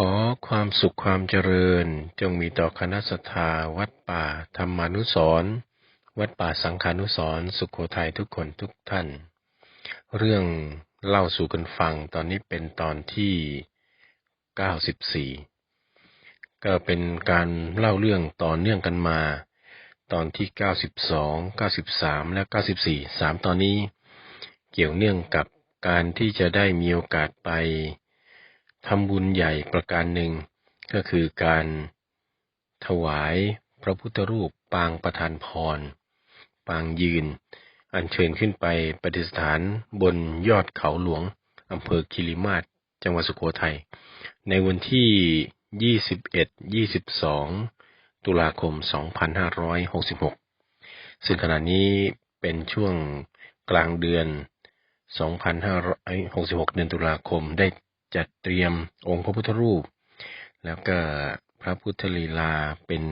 ขอความสุขความเจริญจงมีต่อคณะสัตยาวัดป่าธรรมานุสรณ์วัดป่าสังฆานุสรสุขโขทัยทุกคนทุกท่าน เรื่องเล่าสู่กันฟังตอนนี้เป็นตอนที่ 94 ก็เป็นการเล่าเรื่องต่อเนื่องกันมา ตอนที่ 92 93 และ 94 3 ตอนนี้ เกี่ยวเนื่องกับการที่จะได้มีโอกาสไป ทำบุญใหญ่ประการหนึ่ง ก็คือการถวายพระพุทธรูปปางประธานพร ปางยืน อัญเชิญขึ้นไปประดิษฐานบนยอดเขาหลวงอำเภอคิริมาศจังหวัดสุโขทัย ในวันที่ 21 22 ตุลาคม 2566 ซึ่งขณะนี้เป็นช่วงกลางเดือน 2566 เดือนตุลาคมได้ จัดเตรียมองค์พระพุทธรูป แล้วก็พระพุทธลีลาเป็น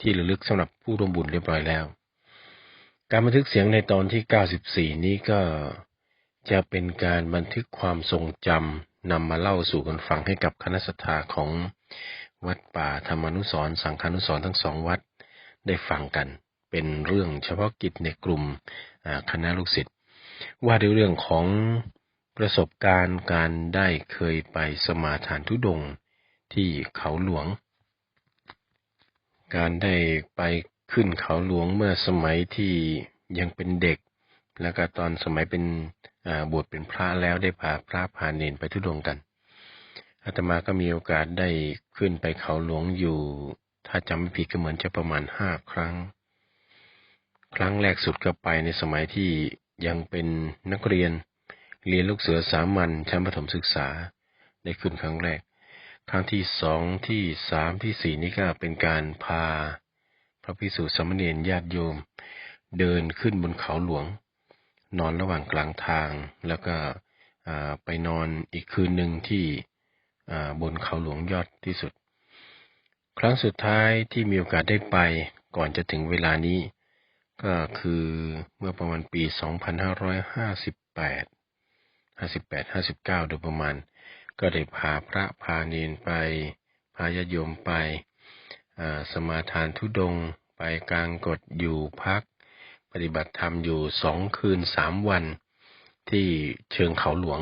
ที่ระลึกสำหรับผู้ร่วมบุญเรียบร้อยแล้ว การบันทึกเสียงในตอนที่ 94 นี้ก็จะเป็นการบันทึกความทรงจำนำมาเล่าสู่กันฟังให้กับคณะสัตยาของวัดป่าธรรมนุสรสังฆานุสรทั้งสองวัดได้ฟังกัน เป็นเรื่องเฉพาะกิจในกลุ่มคณะลูกศิษย์ว่าด้วยเรื่องของ ประสบการณ์การได้เคยไปสมาทานทุดงที่เขาหลวง การได้ไปขึ้นเขาหลวงเมื่อสมัยที่ยังเป็นเด็ก แล้วก็ตอนสมัยเป็นบวชเป็นพระแล้วได้พาพระพาเนนไปทุดงกันอาตมาก็มีโอกาสได้ขึ้นไปเขาหลวงอยู่ ถ้าจำไม่ผิดก็เหมือนจะประมาณห้าครั้ง ครั้งแรกสุดก็ไปในสมัยที่ยังเป็นนักเรียน เรียนลูกเสือสามัญชั้นประถมศึกษาได้ขึ้นครั้งแรก ครั้งที่สองที่สามที่สี่นี่ก็เป็นการพา พระพิสุสมณีญาติโยม เดินขึ้นบนเขาหลวง นอนระหว่างกลางทางแล้วก็ไปนอนอีกคืนหนึ่งที่บนเขาหลวงยอดที่สุด ครั้งสุดท้ายที่มีโอกาสได้ไปก่อนจะถึงเวลานี้ ก็คือเมื่อประมาณปี 2558 ห้าสิบแปดห้าสิบเก้าโดยประมาณ ก็ได้พาพระพาเนนไป พาญาโยมไปสมาทานทุดง ไปกลางกฎอยู่พัก ปฏิบัติธรรมอยู่สองคืนสามวันที่เชิงเขาหลวง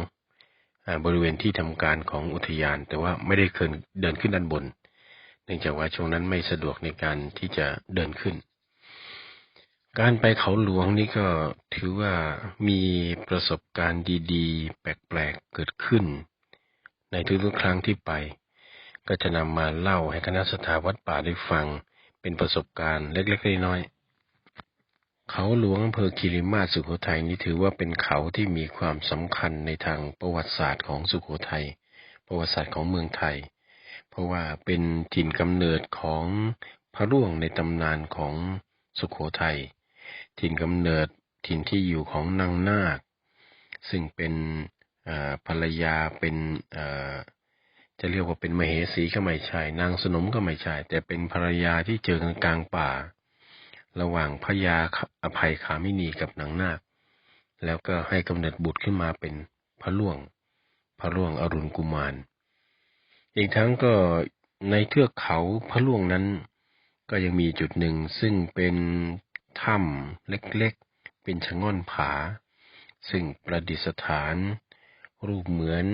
บริเวณที่ทำการของอุทยาน แต่ว่าไม่ได้เคยเดินขึ้นด้านบน เนื่องจากว่าช่วงนั้นไม่สะดวกในการที่จะเดินขึ้น การไปเขาหลวงนี่ก็ถือว่ามีประสบการณ์ดีๆ แปลกๆเกิดขึ้น ในทุกๆครั้งที่ไป ก็จะนำมาเล่าให้คณะสถาวัดป่าได้ฟัง เป็นประสบการณ์เล็กๆน้อยๆเขาหลวงอำเภอคิริมาสุโขทัยนี้ถือว่าเป็นเขาที่มีความสำคัญในทางประวัติศาสตร์ของสุโขทัยประวัติศาสตร์ของเมืองไทย เพราะว่าเป็นถิ่นกำเนิดของพระร่วงในตำนานของสุโขทัย ถิ่นกำเนิดถิ่นที่อยู่ของนางนาค ซึ่งเป็นภรรยาเป็นจะเรียกว่าเป็นมเหสีก็ไม่ใช่นางสนมก็ไม่ใช่แต่เป็นภรรยาที่เจอกันกลางป่า ระหว่างพญาอภัยขามินีกับนางนาค แล้วก็ให้กำเนิดบุตรขึ้นมาเป็นพระล่วง พระล่วงอรุณกุมาร อีกทั้งก็ในเทือกเขาพระล่วงนั้น ก็ยังมีจุดหนึ่งซึ่งเป็น ถ้ำเล็กๆ เป็นชะง่อนผา ซึ่งประดิษฐาน รูปเหมือน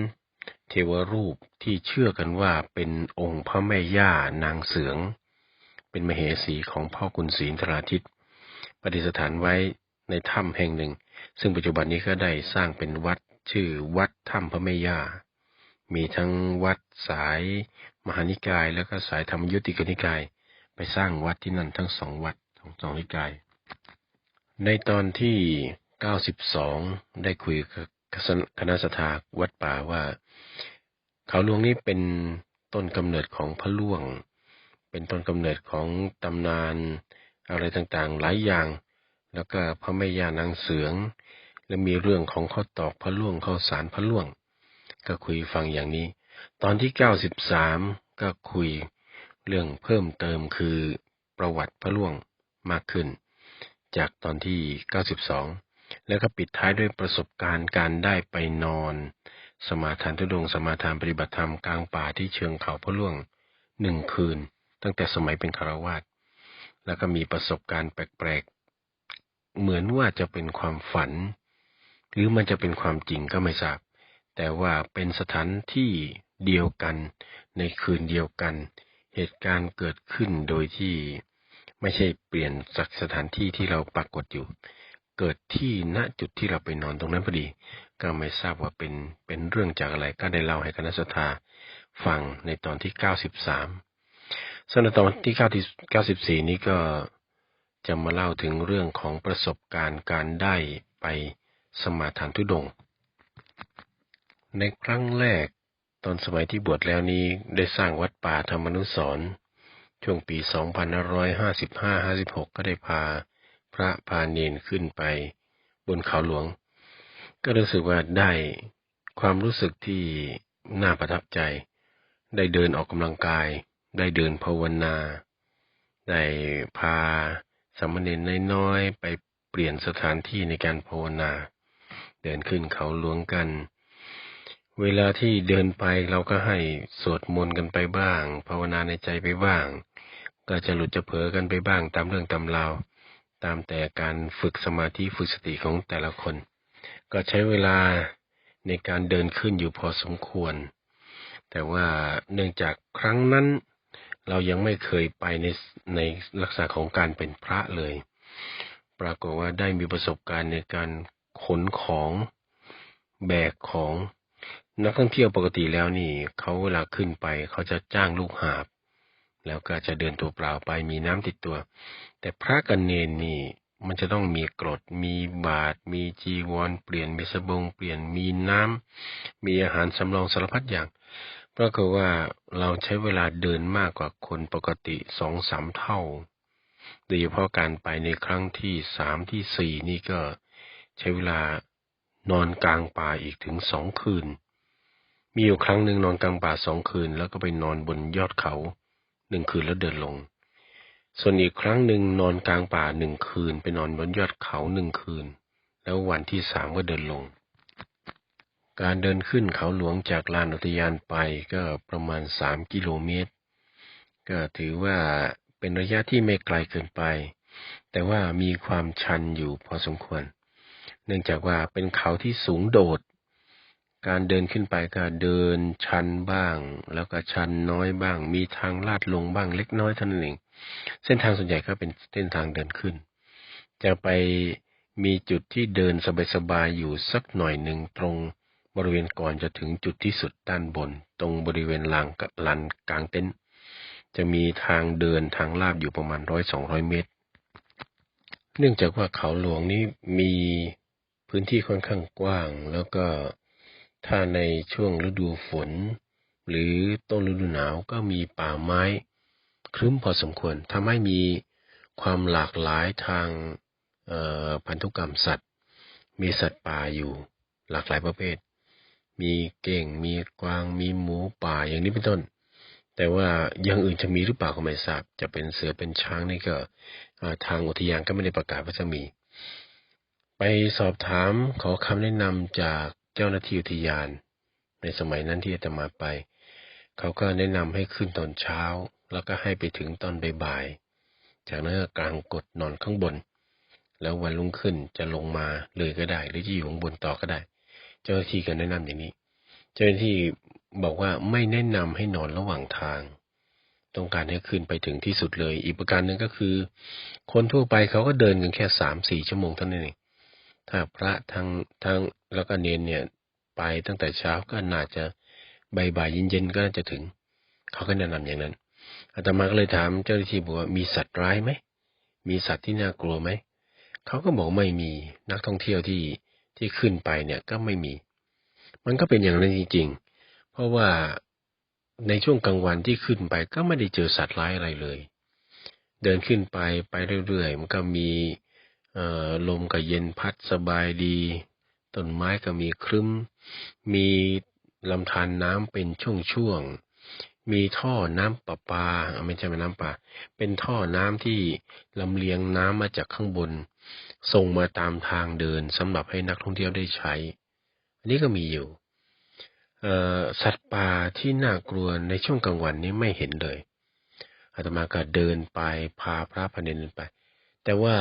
เทวรูปที่เชื่อกันว่าเป็นองค์พระแม่ย่านางเสือง เป็นมเหสีของพ่อกุณศรีนทราทิตประดิษฐานไว้ในถ้ำแห่งหนึ่ง ซึ่งปัจจุบันนี้ก็ได้สร้างเป็นวัดชื่อวัดถ้ำพระแม่ย่า มีทั้งวัดสายมหานิกาย แล้วก็สายธรรมยุติกนิกาย ไปสร้างวัดที่นั่นทั้งสองวัดของสองนิกาย ในตอนที่ 92 ได้คุยกับคณะสัตยาวัดป่าว่า เขาหลวงนี้เป็นต้นกำเนิดของพระล่วง เป็นต้นกำเนิดของตำนานอะไรต่างๆ หลายอย่าง แล้วก็พระแม่ย่านางเสือง และมีเรื่องของข้อตอกพระล่วงข้อสารพระล่วง ก็คุยฟังอย่างนี้ ตอนที่ 93 ก็คุยเรื่องเพิ่มเติมคือประวัติพระล่วงมากขึ้น จากตอนที่ 92 แล้วก็ปิดท้ายด้วยประสบการณ์การได้ไปนอน สมาทานทุดง สมาทานปฏิบัติธรรมกลางป่าที่เชิงเขาพระล่วงหนึ่งคืน ตั้งแต่สมัยเป็นคารวาสแล้วก็มีประสบการณ์แปลกๆ เหมือนว่าจะเป็นความฝัน หรือมันจะเป็นความจริงก็ไม่ทราบ แต่ว่าเป็นสถานที่เดียวกันในคืนเดียวกัน เหตุการณ์เกิดขึ้นโดยที่ ไม่ใช่เปลี่ยนจากสถานที่ที่เราปรากฏอยู่ เกิดที่ณจุดที่เราไปนอนตรงนั้นพอดี ก็ไม่ทราบว่าเป็นเป็นเรื่องจากอะไรก็ได้เล่าให้คณะสัตยาฟังในตอนที่เก้าสิบสามส่วนในตอนที่เก้าที่เก้าสิบสี่นี้ก็จะมาเล่าถึงเรื่องของประสบการณ์การได้ไปสมาทานทุดง ในครั้งแรกตอนสมัยที่บวชแล้วนี้ได้สร้างวัดป่าธรรมนุสรณ์ ช่วงปี 2555-56 ก็ได้พาพระพาเนนขึ้นไปบนเขาหลวง ก็รู้สึกว่าได้ความรู้สึกที่น่าประทับใจ ได้เดินออกกำลังกาย ได้เดินภาวนา ได้พาสามเณรน้อยๆไปเปลี่ยนสถานที่ในการภาวนา เดินขึ้นเขาหลวงกัน เวลาที่เดินไปเราก็ให้สวดมนต์กันไปบ้าง ภาวนาในใจไปบ้าง ก็จะหลุดจะเผลอกันไปบ้างตามเรื่องตามราว ตามแต่การฝึกสมาธิฝึกสติของแต่ละคน ก็ใช้เวลาในการเดินขึ้นอยู่พอสมควร แต่ว่าเนื่องจากครั้งนั้น เรายังไม่เคยไปในในลักษณะของการเป็นพระเลย ปรากฏว่าได้มีประสบการณ์ในการขนของแบกของนักท่องเที่ยวปกติแล้วนี่เขาเวลาขึ้นไปเขาจะจ้างลูกหาบ แล้วก็จะเดินตัวเปล่าไปมีน้ำติดตัว แต่พระกันเนนนี่มันจะต้องมีกรด มีบาตรมีจีวร เปลี่ยนมีสบง เปลี่ยนมีน้ำมีอาหารสำรองสารพัดอย่างปรากฏว่าเราใช้เวลาเดินมากกว่าคนปกติสองสามเท่า โดยเฉพาะการไปในครั้งที่สามที่สี่นี่ก็ใช้เวลานอนกลางป่าอีกถึงสองคืน มีอยู่ครั้งหนึ่งนอนกลางป่าสองคืน แล้วก็ไปนอนบนยอดเขา หนึ่งคืนแล้วเดินลง ส่วนอีกครั้งหนึ่งนอนกลางป่าหนึ่งคืน ไปนอนบนยอดเขาหนึ่งคืน แล้ววันที่สามก็เดินลง การเดินขึ้นเขาหลวงจากลานอุทยานไปก็ประมาณสามกิโลเมตร ก็ถือว่าเป็นระยะที่ไม่ไกลเกินไป แต่ว่ามีความชันอยู่พอสมควร เนื่องจากว่าเป็นเขาที่สูงโดด การเดินขึ้นไปก็เดินชันบ้าง แล้วก็ชันน้อยบ้าง มีทางลาดลงบ้างเล็กน้อยเท่านั้นเอง เส้นทางส่วนใหญ่ก็เป็นเส้นทางเดินขึ้น จะไปมีจุดที่เดินสบายๆอยู่สักหน่อยหนึ่งตรงบริเวณก่อนจะถึงจุดที่สุดด้านบน ตรงบริเวณลานลานกลางเต็นท์จะมีทางเดินทางลาบอยู่ประมาณร้อยสองร้อยเมตร เนื่องจากว่าเขาหลวงนี้มีพื้นที่ค่อนข้างกว้าง แล้วก็ ถ้าในช่วงฤดูฝน หรือต้นฤดูหนาวก็มีป่าไม้ ครึ้มพอสมควรทำให้มีความหลากหลายทางพันธุกรรมสัตว์ มีสัตว์ป่าอยู่หลากหลายประเภท มีเก่ง มีกวาง มีหมูป่าอย่างนี้เป็นต้น แต่ว่าอย่างอื่นจะมีหรือเปล่าก็ไม่ทราบ จะเป็นเสือเป็นช้างนี่ก็ทางอุทยานก็ไม่ได้ประกาศว่าจะมี ไปสอบถามขอคำแนะนำจาก เจ้าหน้าที่อุทยาน ในสมัยนั้นที่จะมาไป เขาก็แนะนำให้ขึ้นตอนเช้า แล้วก็ให้ไปถึงตอนบ่ายๆจากนั้นก็กลางกดนอนข้างบน แล้ววันรุ่งขึ้นจะลงมาเลยก็ได้ หรือจะอยู่ข้างบนต่อก็ได้ เจ้าหน้าที่ก็แนะนำอย่างนี้ เจ้าหน้าที่บอกว่าไม่แนะนำให้นอนระหว่างทาง ต้องการให้ขึ้นไปถึงที่สุดเลย อีกประการหนึ่งก็คือ คนทั่วไปเขาก็เดินกันแค่สามสี่ชั่วโมงเท่านั้นเอง ถ้าพระทางทางแล้วก็เนนเนี่ย ไปตั้งแต่เช้าก็น่าจะบ่ายๆเย็นๆก็น่าจะถึง เขาก็แนะนำอย่างนั้นอาตมาก็เลยถามเจ้าหน้าที่บอกว่ามีสัตว์ร้ายไหมมีสัตว์ที่น่ากลัวไหมเขาก็บอกไม่มีนักท่องเที่ยวที่ที่ขึ้นไปเนี่ยก็ไม่มี มันก็เป็นอย่างนั้นจริง ๆ เพราะว่าในช่วงกลางวันที่ขึ้นไปก็ไม่ได้เจอสัตว์ร้ายอะไรเลย เดินขึ้นไปไปเรื่อยๆ มันก็มี ลมก็เย็นพัดสบายดี ต้นไม้ก็มีครึ้ม มีลำธารน้ำเป็นช่วงๆ มีท่อน้ำประปา ไม่ใช่น้ำปลาเป็นท่อน้ำที่ลำเลียงน้ำมาจากข้างบน ส่งมาตามทางเดินสำหรับให้นักท่องเที่ยวได้ใช้ อันนี้ก็มีอยู่ สัตว์ป่าที่น่ากลัวในช่วงกลางวันนี้ไม่เห็นเลยอาตมาก็เดินไปพาพระพเนนไป แต่ว่า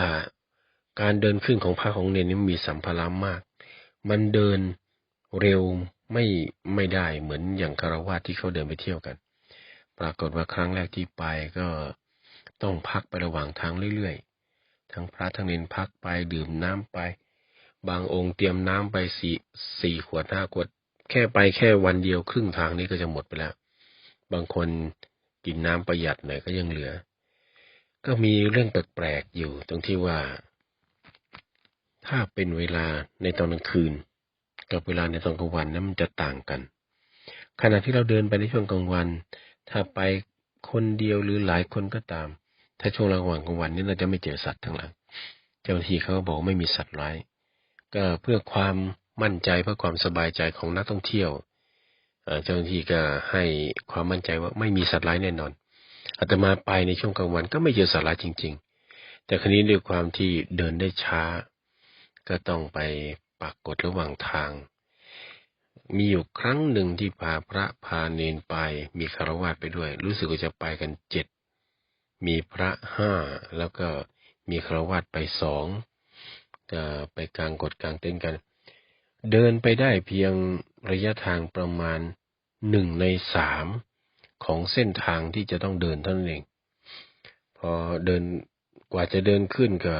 การเดินขึ้นของพระของเนนนี้มีสัมภาระมาก มันเดินเร็วไม่ไม่ได้เหมือนอย่างคารวะที่เขาเดินไปเที่ยวกัน ปรากฏว่าครั้งแรกที่ไปก็ต้องพักไประหว่างทางเรื่อยๆ ทั้งพระทั้งเนนพักไปดื่มน้ำไป บางองค์เตรียมน้ำไปสี่สี่ขวดห้าขวด แค่ไปแค่วันเดียวครึ่งทางนี้ก็จะหมดไปแล้ว บางคนกินน้ำประหยัดหน่อยก็ยังเหลือ ก็มีเรื่องแปลกๆอยู่ตรงที่ว่า ถ้าเป็นเวลาในตอนกลางคืน กับเวลาในตอนกลางวันนั้นมันจะต่างกัน ขณะที่เราเดินไปในช่วงกลางวัน ถ้าไปคนเดียวหรือหลายคนก็ตาม ถ้าช่วงระหว่างกลางวันนี้เราจะไม่เจอสัตว์ทั้งหลัง เจ้าหน้าที่เขาบอกไม่มีสัตว์ร้าย ก็เพื่อความมั่นใจเพื่อความสบายใจของนักท่องเที่ยวเจ้าหน้าที่ก็ให้ความมั่นใจว่าไม่มีสัตว์ร้ายแน่นอนอาตมาไปในช่วงกลางวันก็ไม่เจอสัตว์ร้ายจริง ๆ แต่ครั้นี้ด้วยความที่เดินได้ช้า ก็ต้องไปปักกดระหว่างทาง มีอยู่ครั้งหนึ่งที่พาพระพาเนนไป มีคารวะไปด้วย รู้สึกว่าจะไปกันเจ็ด มีพระห้าแล้วก็มีคารวะไปสองไปกลางกดกลางเต้นกัน เดินไปได้เพียงระยะทางประมาณหนึ่งในสามของเส้นทางที่จะต้องเดินเท่านั้นเอง พอเดินกว่าจะเดินขึ้นก็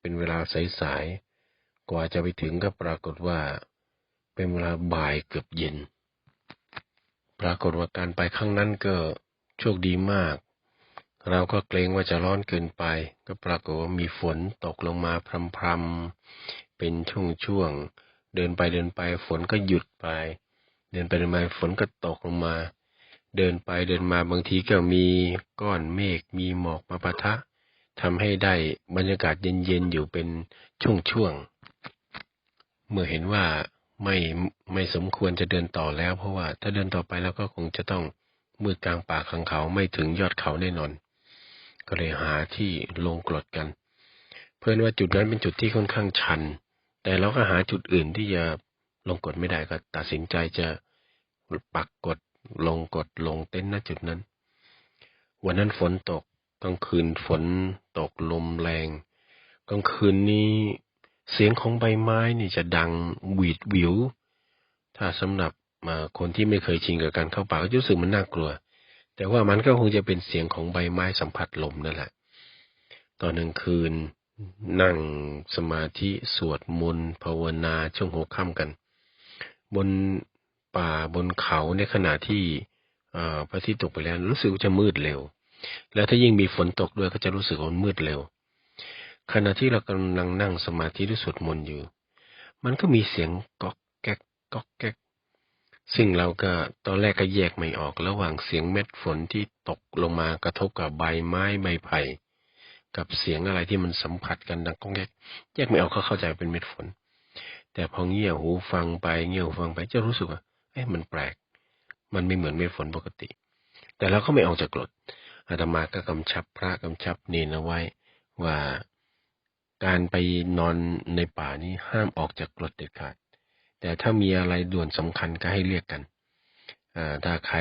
เป็นเวลาสายๆ กว่าจะไปถึงก็ปรากฏว่า เป็นเวลาบ่ายเกือบเย็น ปรากฏว่าการไปครั้งนั้นก็โชคดีมาก เราก็เกรงว่าจะร้อนเกินไป ก็ปรากฏว่ามีฝนตกลงมาพรำๆเป็นช่วงๆเดินไปเดินไปฝนก็หยุดไป เดินไปเดินมาฝนก็ตกลงมา เดินไปเดินมาบางทีก็มีก้อนเมฆมีหมอกมาปะทะทำให้ได้บรรยากาศเย็นๆอยู่เป็นช่วงๆ เมื่อเห็นว่าไม่ไม่สมควรจะเดินต่อแล้ว เพราะว่าถ้าเดินต่อไปแล้วก็คงจะต้องมืดกลางป่าขังเขาไม่ถึงยอดเขาแน่นอน ก็เลยหาที่ลงกรดกัน เพื่อนว่าจุดนั้นเป็นจุดที่ค่อนข้างชัน แต่เราก็หาจุดอื่นที่จะลงกดไม่ได้ก็ตัดสินใจจะปักกดลงกดลงเต็นท์ณจุดนั้น วันนั้นฝนตกกลางคืนฝนตกลมแรงกลางคืนนี้ เสียงของใบไม้นี่จะดังหวีดวิว ถ้าสำหรับมาคนที่ไม่เคยชินกับการเข้าป่าก็จะรู้สึกมันน่ากลัว แต่ว่ามันก็คงจะเป็นเสียงของใบไม้สัมผัสลมนั่นแหละ ตอนกลางคืนนั่งสมาธิสวดมนต์ภาวนาช่วงหัวค่ำกัน บนป่าบนเขาในขณะที่พระอาทิตย์ตกไปแล้วรู้สึกจะมืดเร็ว แล้วถ้ายิ่งมีฝนตกด้วยก็จะรู้สึกว่ามืดเร็ว ขณะที่เรากำลังนั่งสมาธิด้วยสวดมนต์อยู่ มันก็มีเสียงก๊อกแก๊กก๊อกแก๊กซึ่งเราก็ตอนแรกก็แยกไม่ออกระหว่างเสียงเม็ดฝนที่ตกลงมากระทบกับใบไม้ใบไผ่กับเสียงอะไรที่มันสัมผัสกันดังก้องแก๊กแยกไม่ออกเขาเข้าใจเป็นเม็ดฝน แต่พอเงี่ยหูฟังไปเงี่ยหูฟังไปจะรู้สึกว่าเอ้มันแปลก มันไม่เหมือนเม็ดฝนปกติ แต่เราก็ไม่ออกจากกรดอาตมาก็กำชับพระกำชับเนนเอาไว้ ว่า การไปนอนในป่านี้ห้ามออกจากกรดเด็ดขาด แต่ถ้ามีอะไรด่วนสำคัญก็ให้เรียกกันถ้าใคร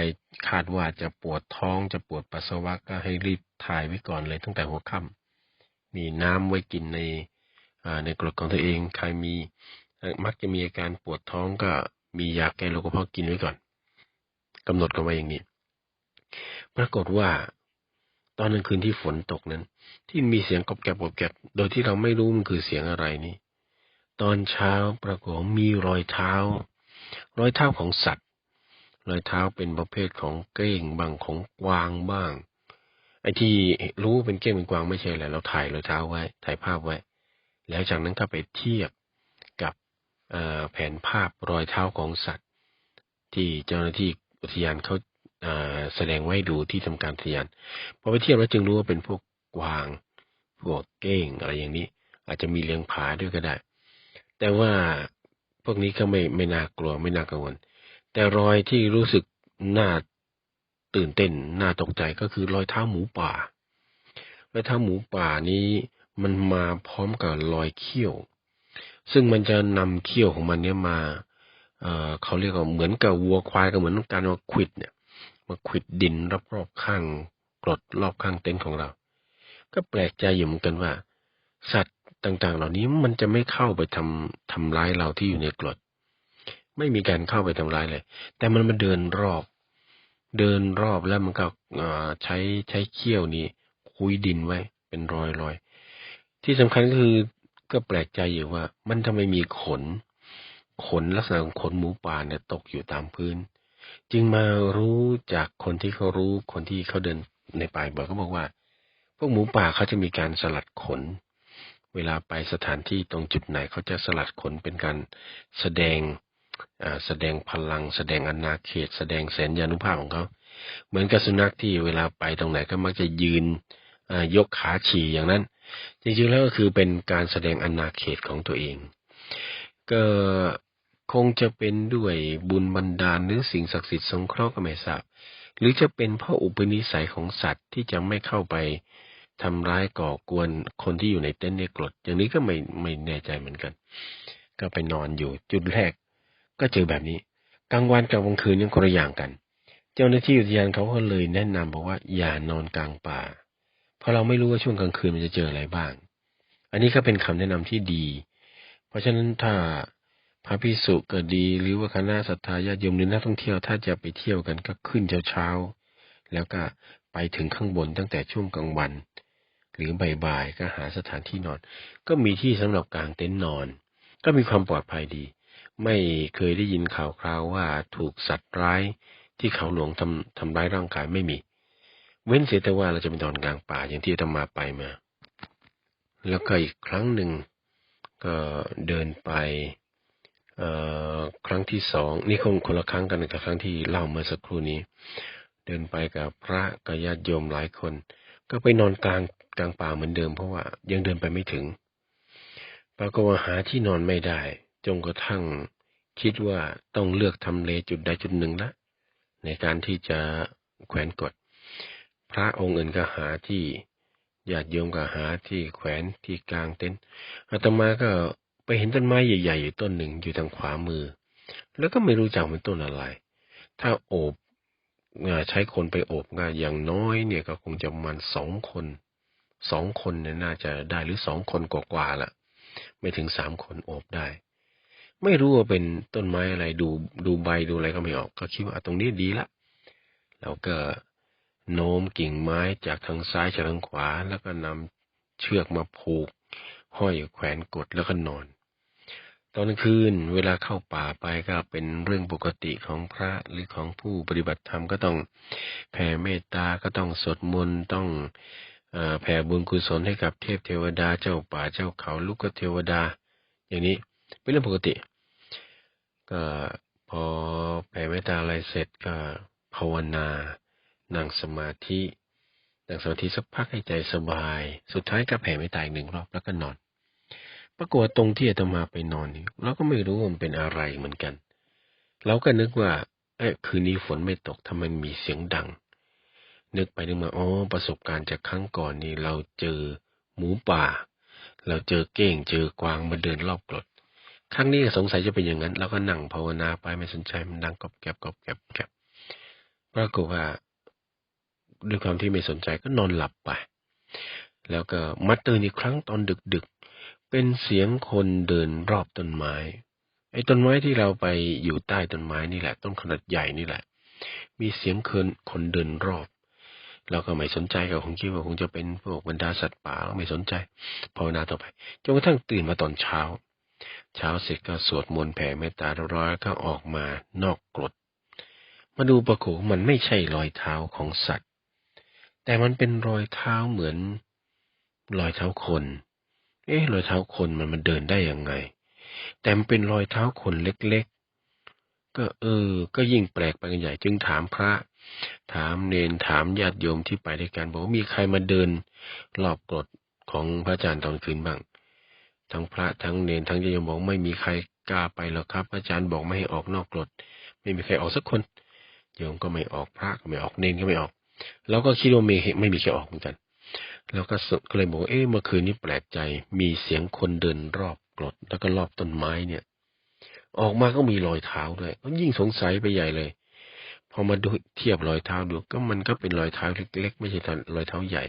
คาดว่าจะปวดท้องจะปวดปัสสาวะก็ให้รีบถ่ายไว้ก่อนเลยตั้งแต่หัวค่ำมีน้ำไว้กินในในกรดของตัวเอง ใครมีมักจะมีอาการปวดท้องก็มียาแก้โรคกระเพาะกินไว้ก่อนกำหนดกันไว้อย่างนี้ ปรากฏว่า ตอนกลางคืนที่ฝนตกนั้น ที่มีเสียงกบแกบกบแกบโดยที่เราไม่รู้มันคือเสียงอะไรนี่ ตอนเช้าปรากฏมีรอยเท้า รอยเท้าของสัตว์ รอยเท้าเป็นประเภทของเก้งบางของกวางบ้าง ไอ้ที่รู้เป็นเก้งเป็นกวางไม่ใช่แหละเราถ่ายรอยเท้าไว้ ถ่ายภาพไว้ แล้วจากนั้นก็ไปเทียบกับแผนภาพรอยเท้าของสัตว์ ที่เจ้าหน้าที่อุทยานเขา แสดงไว้ดูที่ทำการอุทยานพอไปเทียบแล้วจึงรู้ว่าเป็นพวกกวาง พวกเก้งอะไรอย่างนี้ อาจจะมีเลี้ยงผาด้วยก็ได้ แต่ว่าพวกนี้ก็ไม่ไม่น่ากลัวไม่น่ากังวล แต่รอยที่รู้สึกน่าตื่นเต้นน่าตกใจก็คือรอยเท้าหมูป่ารอยเท้าหมูป่านี้มันมาพร้อมกับรอยเขี้ยว ซึ่งมันจะนำเขี้ยวของมันเนี้ยมาเเขาเรียกว่าเหมือนกับวัวควายก็เหมือนการมาขวิดเนี่ย มาขวิดดินรอบๆข้างกรดรอบข้างเต็นท์ของเรา ก็แปลกใจอยู่เหมือนกันว่า สัตว์ต่างๆ เหล่านี้มันจะไม่เข้าไปทำทำร้ายเราที่อยู่ในกรด ไม่มีการเข้าไปทำร้ายเลย แต่มันมาเดินรอบ เดินรอบแล้วมันก็ใช้ใช้เขี้ยวนี้คุยดินไว้ เป็นรอยรอยที่สำคัญก็คือก็แปลกใจอยู่ว่า มันทำไมมีขน ขนลักษณะของขนหมูป่าเนี่ยตกอยู่ตามพื้น จึงมารู้จากคนที่เขารู้คนที่เขาเดินในป่าบ่อยเขาบอกว่า พวกหมูป่าเขาจะมีการสลัดขน เวลาไปสถานที่ตรงจุดไหนเขาจะสลัดขนเป็นการแสดงแสดงพลัง แสดงอนาเขต แสดงแสนยานุภาพของเขาเหมือนกับสุนัขที่เวลาไปตรงไหนก็มักจะยืนยกขาฉี่อย่างนั้น จริงๆแล้วก็คือเป็นการแสดงอนาเขตของตัวเอง ก็ คงจะเป็นด้วยบุญบันดาลหรือสิ่งศักดิ์สิทธิ์สงเคราะห์ก็ไม่ทราบหรือจะเป็นเพราะอุปนิสัยของสัตว์ที่จะไม่เข้าไปทำร้ายก่อกวนคนที่อยู่ในเต็นท์ในกรดอย่างนี้ก็ไม่ไม่แน่ใจเหมือนกัน ก็ไปนอนอยู่จุดแรก ก็เจอแบบนี้กลางวันกับกลางคืนยังคนละอย่างกัน เจ้าหน้าที่อุทยานเขาก็เลยแนะนำบอกว่าอย่านอนกลางป่า เพราะเราไม่รู้ว่าช่วงกลางคืนมันจะเจออะไรบ้าง อันนี้ก็เป็นคำแนะนำที่ดี เพราะฉะนั้นถ้า พระพิสุก็ดี หรือว่าคณะศรัทธาญาติโยมหรือนักท่องเที่ยวถ้าจะไปเที่ยวกันก็ขึ้นเช้าๆแล้วก็ไปถึงข้างบนตั้งแต่ช่วงกลางวัน หรือบ่ายๆก็หาสถานที่นอน ก็มีที่สำหรับกางเต็นท์นอน ก็มีความปลอดภัยดี ไม่เคยได้ยินข่าวคราวว่าถูกสัตว์ร้ายที่เขาหลวงทำทำร้ายร่างกายไม่มี เว้นเสียแต่ว่าเราจะไปนอนกลางป่าอย่างที่อาตมาไปมา แล้วก็อีกครั้งหนึ่งก็เดินไป ครั้งที่สองนี่คงคนละครั้งกันกับครั้งที่เล่าเมื่อสักครู่นี้ เดินไปกับพระกับญาติโยมหลายคน ก็ไปนอนกลางกลางป่าเหมือนเดิมเพราะว่ายังเดินไปไม่ถึง ปรากฏว่าหาที่นอนไม่ได้ จนกระทั่งคิดว่าต้องเลือกทำเลจุดใดจุดหนึ่งละในการที่จะแขวนกด พระองค์อื่นก็หาที่ญาติโยมก็หาที่แขวนที่กลางเต็นท์อาตมาก็ ไปเห็นต้นไม้ใหญ่ๆอยู่ต้นหนึ่งอยู่ทางขวามือ แล้วก็ไม่รู้จักมันต้นอะไร ถ้าโอบใช้คนไปโอบก็อย่างน้อยเนี่ยก็คงจะประมาณสองคนสองคนเนี่ยน่าจะได้หรือสองคนกว่าๆละไม่ถึงสามคนโอบได้ ไม่รู้ว่าเป็นต้นไม้อะไรดูดูใบดูอะไรก็ไม่ออก ก็คิดว่าตรงนี้ดีละแล้วก็โน้มกิ่งไม้จากทางซ้ายจากทางขวา แล้วก็นำเชือกมาผูก ห้อยแขวนกดแล้วก็นอน ตอนกลางคืนเวลาเข้าป่าไปก็เป็นเรื่องปกติของพระหรือของผู้ปฏิบัติธรรมก็ต้องแผ่เมตตาก็ต้องสวดมนต์ต้องอแผ่บุญกุศลให้กับเทพเทวดาเจ้าป่าเจ้าเขาลูกเทวดา อย่างนี้เป็นเรื่องปกติ ก็พอแผ่เมตตาอะไรเสร็จก็ภาวนานั่งสมาธินั่งสมาธิสักพักให้ใจสบาย สุดท้ายก็แผ่เมตตาอีกหนึ่งรอบแล้วก็นอน ปรากฏว่าตรงที่อาตมาไปนอนนี่เราก็ไม่รู้ว่ามันเป็นอะไรเหมือนกัน เราก็นึกว่า เอ้ยคืนนี้ฝนไม่ตกทำไมมีเสียงดัง นึกไปนึกมาอ๋อประสบการณ์จากครั้งก่อนนี่เราเจอหมูป่า เราเจอเก้งเจอกวางมาเดินรอบกรดครั้งนี้สงสัยจะเป็นอย่างนั้นแล้วก็นั่งภาวนาไปไม่สนใจมันดังกรอบแกรบกรอบแกรบแกรบปรากฏว่าด้วยความที่ไม่สนใจก็นอนหลับไป แล้วก็มาตื่นอีกครั้งตอนดึก เป็นเสียงคนเดินรอบต้นไม้ ไอ้ต้นไม้ที่เราไปอยู่ใต้ต้นไม้นี่แหละ ต้นขนาดใหญ่นี่แหละ มีเสียงคนคนเดินรอบ เราก็ไม่สนใจก็คงคิดว่าคงจะเป็นพวกบรรดาสัตว์ป่าไม่สนใจภาวนาต่อไปจนกระทั่งตื่นมาตอนเช้า เช้าเสร็จก็สวดมนต์แผ่เมตตาร้อยก็ออกมานอกกรดมาดูประโขมันไม่ใช่รอยเท้าของสัตว์ แต่มันเป็นรอยเท้าเหมือนรอยเท้าคน เอ๊ะรอยเท้าคนมันมันเดินได้ยังไง แต่มันเป็นรอยเท้าคนเล็กๆ ก็เออ ก็ยิ่งแปลกไปกันใหญ่จึงถามพระ ถามเนนถามญาติโยมที่ไปด้วยกันบอกว่ามีใครมาเดินรอบกรดของพระอาจารย์ตอนคืนบ้าง ทั้งพระทั้งเนนทั้งญาติโยมบอกไม่มีใครกล้าไปหรอกครับ อาจารย์บอกไม่ให้ออกนอกกรดไม่มีใครออกสักคนโยมก็ไม่ออกพระก็ไม่ออกเนนก็ไม่ออกแล้วก็คิดว่าไม่ไม่มีใครออกเหมือนกัน แล้วก็ก็เลยบอกเอ๊ะเมื่อคืนนี้แปลกใจ มีเสียงคนเดินรอบกรดแล้วก็รอบต้นไม้เนี่ย ออกมาก็มีรอยเท้าด้วยก็ยิ่งสงสัยไปใหญ่เลย พอมาดูเทียบรอยเท้าดูก็มันก็เป็นรอยเท้าเล็ก ๆ ไม่ใช่รอยเท้าใหญ่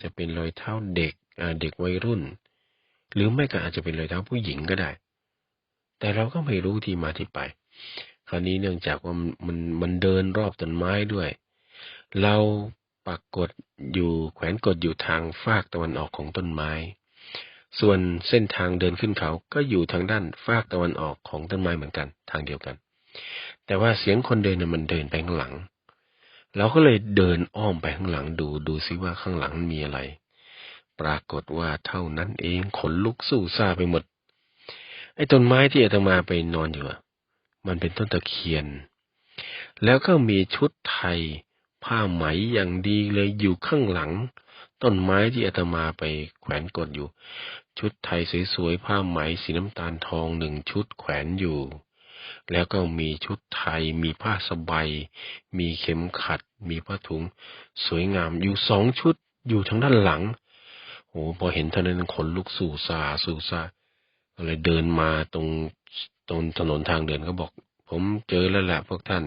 จะเป็นรอยเท้าเด็กเด็กวัยรุ่น หรือไม่ก็อาจจะเป็นรอยเท้าผู้หญิงก็ได้ แต่เราก็ไม่รู้ที่มาที่ไป คราวนี้เนื่องจากว่ามันมันเดินรอบต้นไม้ด้วย เรา ปักกดอยู่แขวนกดอยู่ทางฟากตะวันออกของต้นไม้ ส่วนเส้นทางเดินขึ้นเขาก็อยู่ทางด้านฟากตะวันออกของต้นไม้เหมือนกันทางเดียวกัน แต่ว่าเสียงคนเดินมันเดินไปข้างหลัง เราก็เลยเดินอ้อมไปข้างหลังดูดูซิว่าข้างหลังมีอะไร ปรากฏว่าเท่านั้นเองขนลุกสู้ซาไปหมด ไอ้ต้นไม้ที่อาตมาไปนอนอยู่มันเป็นต้นตะเคียน แล้วก็มีชุดไทย ผ้าไหมอย่างดีเลยอยู่ข้างหลัง ต้นไม้ที่อาตมาไปแขวนกดอยู่ ชุดไทยสวยๆผ้าไหมสีน้ำตาลทองหนึ่งชุดแขวนอยู่ แล้วก็มีชุดไทย มีผ้าสบายมีเข็มขัด มีผ้าถุง สวยงามอยู่สองชุดอยู่ทางด้านหลังโอ้พอเห็นเท่านั้นขนลุกสู่ซาสู่ซาก็เลยเดินมาตรงตรงถนนทางเดินก็บอก ผมเจอแล้วแหละพวกท่าน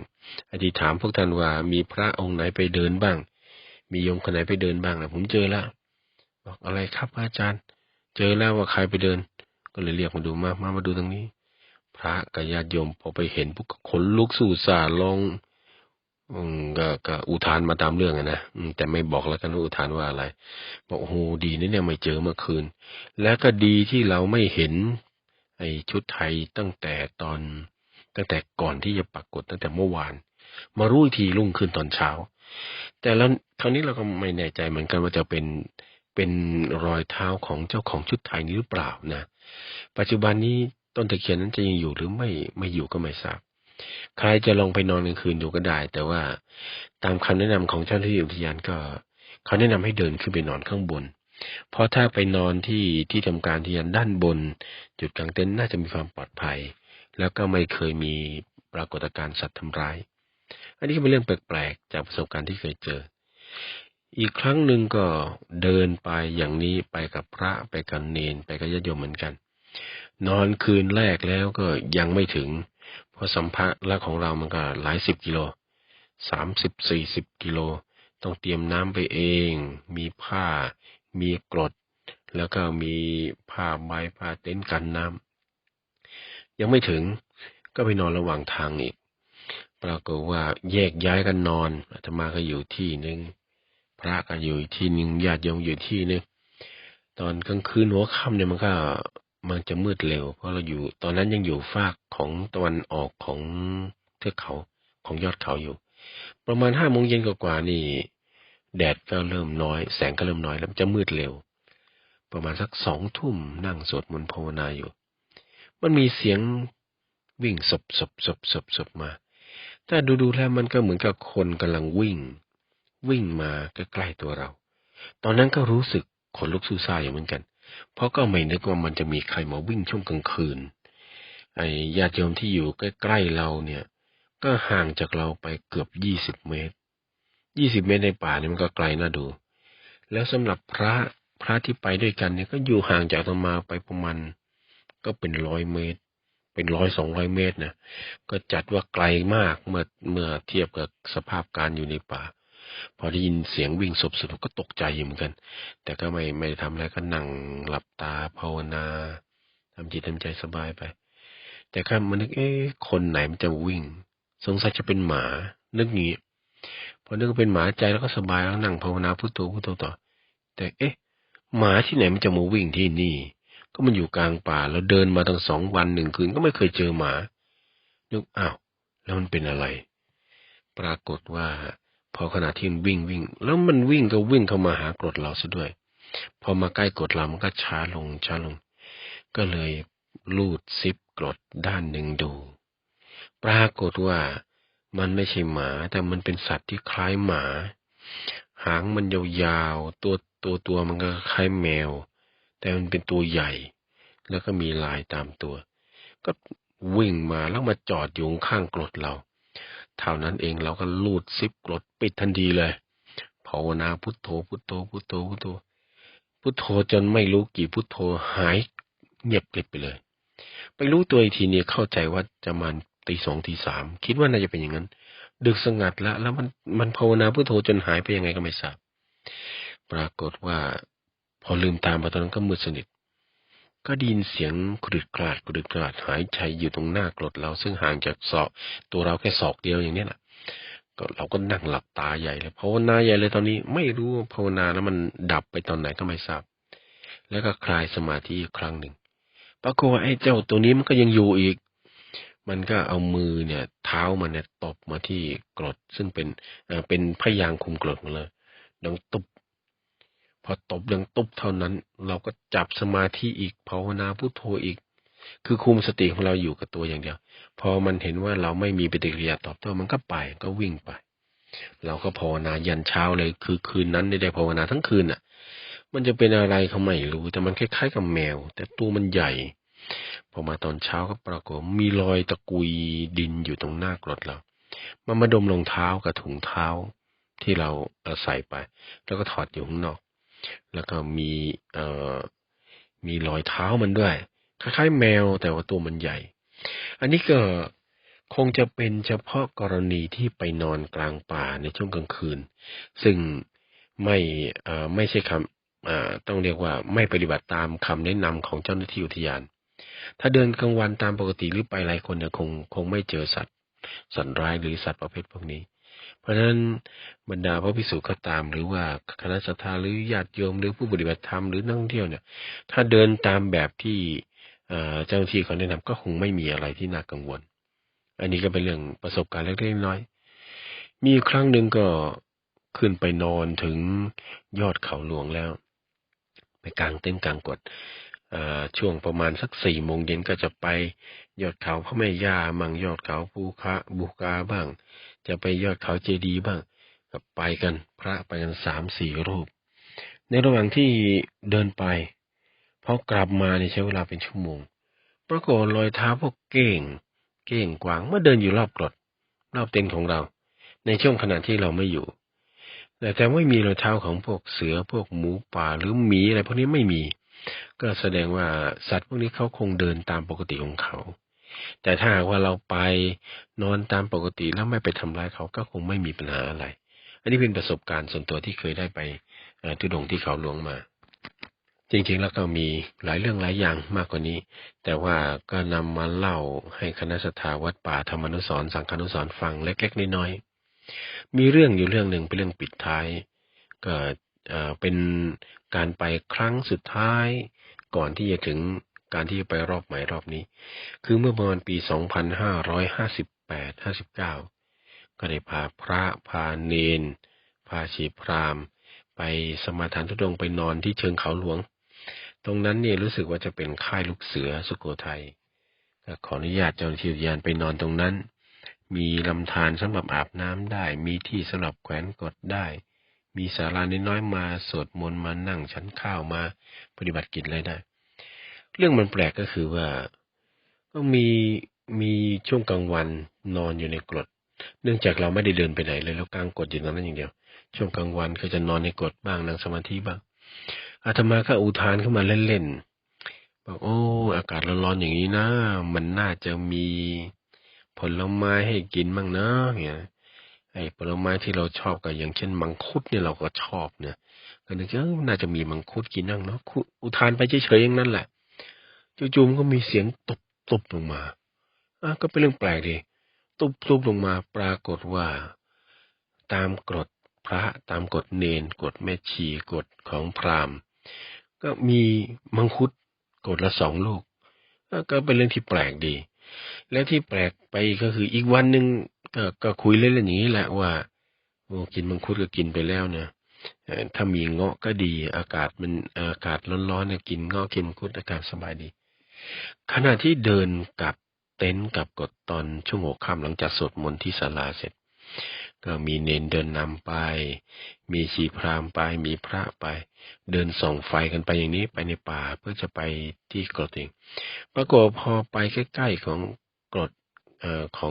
อธิษฐานพวกท่านว่ามีพระองค์ไหนไปเดินบ้าง มีโยมคนไหนไปเดินบ้างนะผมเจอแล้วบอกอะไรครับอาจารย์ เจอแล้วว่าใครไปเดิน ก็เลยเรียกมาดูมามามาดูตรงนี้ พระกับญาติโยมพอไปเห็นพวกขนลุกสู่สาลงอืมก็ก็อุทานมาตามเรื่องนะแต่ไม่บอกแล้วกันว่าอุทานว่าอะไร บอกโอ้โหดีนี่เนี่ยไม่เจอเมื่อคืน แล้วก็ดีที่เราไม่เห็น ไอ้ชุดไทยตั้งแต่ตอน ตั้งแต่ก่อนที่จะปรากฏตั้งแต่เมื่อวาน มารู้อีกทีรุ่งขึ้นตอนเช้า แต่แล้วคราวนี้เราก็ไม่แน่ใจเหมือนกันว่าจะเป็นเป็นรอยเท้าของเจ้าของชุดไทยนี้หรือเปล่านะ ปัจจุบันนี้ต้นตะเคียนนั้นจะยังอยู่หรือไม่ไม่อยู่ก็ไม่ทราบ ใครจะลองไปนอนกลางคืนดูก็ได้ แต่ว่าตามคำแนะนำของเจ้าหน้าที่อุทยานก็เขาแนะนำให้เดินขึ้นไปนอนข้างบน เพราะถ้าไปนอนที่ที่ทำการที่ยันด้านบน จุดกลางเต็นท์น่าจะมีความปลอดภัย แล้วก็ไม่เคยมีปรากฏการณ์สัตว์ทำร้าย อันนี้เป็นเรื่องแปลกๆจากประสบการณ์ที่เคยเจอ อีกครั้งหนึ่งก็เดินไปอย่างนี้ไปกับพระไปกับเนนไปกับญาติโยมเหมือนกัน นอนคืนแรกแล้วก็ยังไม่ถึง เพราะสัมภาระของเรามันก็หลายสิบกิโลสามสิบสี่สิบกิโล ต้องเตรียมน้ำไปเอง มีผ้า มีกรด แล้วก็มีผ้าใบผ้าเต็นท์กันน้ำ ยังไม่ถึง ก็ไปนอนระหว่างทางอีก ปรากฏว่าแยกย้ายกันนอนอาตมาก็อยู่ที่หนึ่งพระก็อยู่ที่หนึ่งญาติโยมอยู่ที่หนึ่งตอนกลางคืนหัวค่ำเนี่ยมันก็มันจะมืดเร็ว เพราะเราอยู่ ตอนนั้นยังอยู่ฟากของตะวันออกของเทือกเขาของยอดเขาอยู่ ประมาณห้าโมงเย็นกว่านี่ แดดก็เริ่มน้อย แสงก็เริ่มน้อยแล้วจะมืดเร็ว ประมาณสักสองทุ่มนั่งสวดมนต์ภาวนาอยู่ มันมีเสียงวิ่งสบสบสบสบสบมาถ้าดูดูแล้วมันก็เหมือนกับคนกำลังวิ่ง วิ่งมาใกล้ๆตัวเรา ตอนนั้นก็รู้สึกขนลุกสู้ซ่าอย่างเหมือนกัน เพราะก็ไม่นึกว่ามันจะมีใครมาวิ่งช่วงกลางคืน ไอ้ญาติโยมที่อยู่ใกล้ๆเราเนี่ย ก็ห่างจากเราไปเกือบยี่สิบเมตร ยี่สิบเมตรในป่านี่มันก็ไกลน่าดู แล้วสำหรับพระพระที่ไปด้วยกันเนี่ยก็อยู่ห่างจากธรรมาไปประมาณ ก็เป็นร้อยเมตร เป็นร้อยสองร้อยเมตรนะก็จัดว่าไกลมากเมื่อเมื่อเทียบกับสภาพการอยู่ในป่า พอได้ยินเสียงวิ่งสบสบก็ตกใจเหมือนกัน แต่ก็ไม่ไม่ทำอะไรก็นั่งหลับตาภาวนาทำจิตทำใจสบายไป แต่ก็มันนึกเอ๊ะคนไหนมันจะวิ่ง สงสัยจะเป็นหมา นึกงี้พอนึกเป็นหมาใจแล้วก็สบายแล้วนั่งภาวนาพุทโธพุทโธต่อ แต่เอ๊ะหมาที่ไหนมันจะมาวิ่งที่นี่ ก็มันอยู่กลางป่าแล้วเดินมาตั้งสองวันหนึ่งคืนก็ไม่เคยเจอหมานึกอ้าว แล้วมันเป็นอะไร ปรากฏว่า พอขณะที่มันวิ่งวิ่ง แล้วมันวิ่งก็วิ่งเข้ามาหากรดเราซะด้วย พอมาใกล้กรดเรามันก็ช้าลงช้าลง ก็เลยลูดซิปกรดด้านหนึ่งดู ปรากฏว่ามันไม่ใช่หมา แต่มันเป็นสัตว์ที่คล้ายหมา หางมันยาวๆตัวตัวตัวมันก็คล้ายแมว แต่มันเป็นตัวใหญ่ แล้วก็มีลายตามตัว ก็วิ่งมาแล้วมาจอดอยู่ข้างกรดเรา เท่านั้นเองเราก็ลูดซิปกรดปิดทันทีเลยภาวนาพุทโธพุทโธพุทโธพุทโธพุทโธจนไม่รู้กี่พุทโธหายเงียบกลิบไปเลย ไปรู้ตัวอีกทีเนี่ยเข้าใจว่าจะมาตีสองตีสามคิดว่าน่าจะเป็นอย่างนั้น ดึกสงัดแล้วแล้วมันมันภาวนาพุทโธจนหายไปยังไงก็ไม่ทราบปรากฏว่า พอลืมตามมาตอนนั้นก็มืดสนิท ก็ได้ยินเสียงกรึดกราดกรึดกราดหายใจอยู่ตรงหน้ากรดเรา ซึ่งห่างจากศอกตัวเราแค่ศอกเดียวอย่างนี้แหละก็เราก็นั่งหลับตาใหญ่เลยภาวนาใหญ่เลยตอนนี้ไม่รู้ภาวนาแล้วมันดับไปตอนไหนก็ไม่ทราบ แล้วก็คลายสมาธิอีกครั้งหนึ่งปรากฏว่าไอ้เจ้าตัวนี้มันก็ยังอยู่อีก มันก็เอามือเนี่ย เท้ามันเนี่ยตบมาที่กรดซึ่งเป็นเอ่อเป็นพยางคุมกรดมาเลยดังตุบ พอตบดังตุบเท่านั้น เราก็จับสมาธิอีกภาวนาพุทโธอีก คือคุมสติของเราอยู่กับตัวอย่างเดียว พอมันเห็นว่าเราไม่มีปฏิกิริยาตอบโต้มันก็ไปก็วิ่งไป เราก็ภาวนายันเช้าเลย คือคืนนั้นได้ภาวนาทั้งคืนอะ มันจะเป็นอะไรเขาไม่รู้ แต่มันคล้ายๆกับแมว แต่ตัวมันใหญ่พอมาตอนเช้าก็ปรากฏมีรอยตะกุยดินอยู่ตรงหน้ากรดเรา มันมาดมรองเท้ากับถุงเท้าที่เราเอาใส่ไป แล้วก็ถอดอยู่ข้างนอก แล้วก็มีเอ่อมีรอยเท้ามันด้วย คล้ายๆ แมวแต่ว่าตัวมันใหญ่ อันนี้ก็คงจะเป็นเฉพาะกรณีที่ไปนอนกลางป่าในช่วงกลางคืน ซึ่งไม่เอ่อไม่ใช่คำต้องเรียกว่าไม่ปฏิบัติตามคำแนะนำของเจ้าหน้าที่อุทยาน ถ้าเดินกลางวันตามปกติหรือไปหลายคนเนี่ยคงคงไม่เจอสัตว์ สัตว์ร้ายหรือสัตว์ประเภทพวกนี้ ราะฉะนั้นบรรดาพระภิกษุก็ตาม หรือว่าคณะสัตยาหรือญาติโยมหรือผู้ปฏิบัติธรรมหรือนักท่องเที่ยวเนี่ย ถ้าเดินตามแบบที่เจ้าหน้าที่เขาแนะนำก็คงไม่มีอะไรที่น่ากังวล อันนี้ก็เป็นเรื่องประสบการณ์เล็กๆน้อยๆมีครั้งหนึ่งก็ขึ้นไปนอนถึงยอดเขาหลวงแล้ว ไปกลางเต็นท์กลางกดช่วงประมาณสักสี่โมงเย็นก็จะไป ยอดเขาพระแม่ย่ามั่งยอดเขาภูคะบุกาบ้าง จะไปยอดเขาเจดีบ้างก็ไปกันพระไปกันสามสี่รูป ในระหว่างที่เดินไปพอกลับมาเนี่ยใช้เวลาเป็นชั่วโมง ปรากฏรอยเท้าพวกเก้ง เก้งกวางเมื่อเดินอยู่รอบกรดรอบเต็นท์ของเรา ในช่วงขณะที่เราไม่อยู่ แต่แต่ไม่มีรอยเท้าของพวกเสือพวกหมูป่าหรือหมีอะไรพวกนี้ไม่มี ก็แสดงว่าสัตว์พวกนี้เขาคงเดินตามปกติของเขา แต่ถ้าหากว่าเราไปนอนตามปกติแล้วไม่ไปทำร้ายเขาก็คงไม่มีปัญหาอะไร อันนี้เป็นประสบการณ์ส่วนตัวที่เคยได้ไปทุดงที่เขาหลวงมา จริงๆแล้วก็มีหลายเรื่องหลายอย่างมากกว่านี้ แต่ว่าก็นำมาเล่าให้คณะสถาวัดป่าธรรมนุสร์สังฆนุสร์ฟังเล็กๆน้อยๆมีเรื่องอยู่เรื่องหนึ่งเป็นเรื่องปิดท้าย ก็เป็นการไปครั้งสุดท้ายก่อนที่จะถึง การที่จะไปรอบใหม่รอบนี้ คือเมื่อประมาณปี 2558 59 ก็ได้พาพระพาเนน พาชีพราม ไปสมาทานทุดงไปนอนที่เชิงเขาหลวง ตรงนั้นเนี่ยรู้สึกว่าจะเป็นค่ายลูกเสือสุโขทัยก็ขออนุญาตเจ้าหน้าที่อุทยานไปนอนตรงนั้น มีลำธารสำหรับอาบน้ำได้ มีที่สำหรับแขวนกดได้มีศาลาน้อยๆมาสวดมนต์มานั่งฉันข้าวมาปฏิบัติกิจอะไรได้ เรื่องมันแปลกก็คือว่า ก็มีมีช่วงกลางวันนอนอยู่ในกรด เนื่องจากเราไม่ได้เดินไปไหนเลยแล้วกลางกดอยู่ตรงนั้นอย่างเดียว ช่วงกลางวันก็จะนอนในกรดบ้างนั่งสมาธิบ้างอาตมาก็อุทานขึ้นมาเล่นๆบอกโอ้ อากาศร้อนๆอย่างนี้นะมันน่าจะมีผลไม้ให้กินบ้างนะเนี่ยไอ้ผลไม้ที่เราชอบก็อย่างเช่น มังคุดเนี่ยเราก็ชอบเนี่ยก็นึกว่าน่าจะมีมังคุดกินนั่งเนาะอุทานไปเฉยๆอย่างนั้นแหละ จู่ๆมันก็มีเสียงตบตบลงมาอะก็เป็นเรื่องแปลกดีตุบตุบลงมาปรากฏว่า ตามกฎพระตามกฎเนนกฎแม่ชีกฎของพราหมณ์ ก็มีมังคุดกฎละสองลูกอ้อก็เป็นเรื่องที่แปลกดี แล้วที่แปลกไปก็คืออีกวันหนึ่งก็ก็คุยเล่นๆอย่างนี้แหละว่าโอ้กินมังคุดก็กินไปแล้วเนี่ยถ้ามีเงาะก็ดี อากาศมันอากาศร้อนๆเนี่ยกินเงาะกินมังคุดอากาศสบายดี ขณะที่เดินกลับเต็นท์กลับกดตอนช่วงหัวค่ำหลังจากสวดมนต์ที่ศาลาเสร็จ ก็มีเนนเดินนำไป มีชีพราหมณ์ไป มีพระไป เดินส่องไฟกันไปอย่างนี้ไปในป่าเพื่อจะไปที่กรดเองปรากฏพอไปใกล้ๆของกรดของ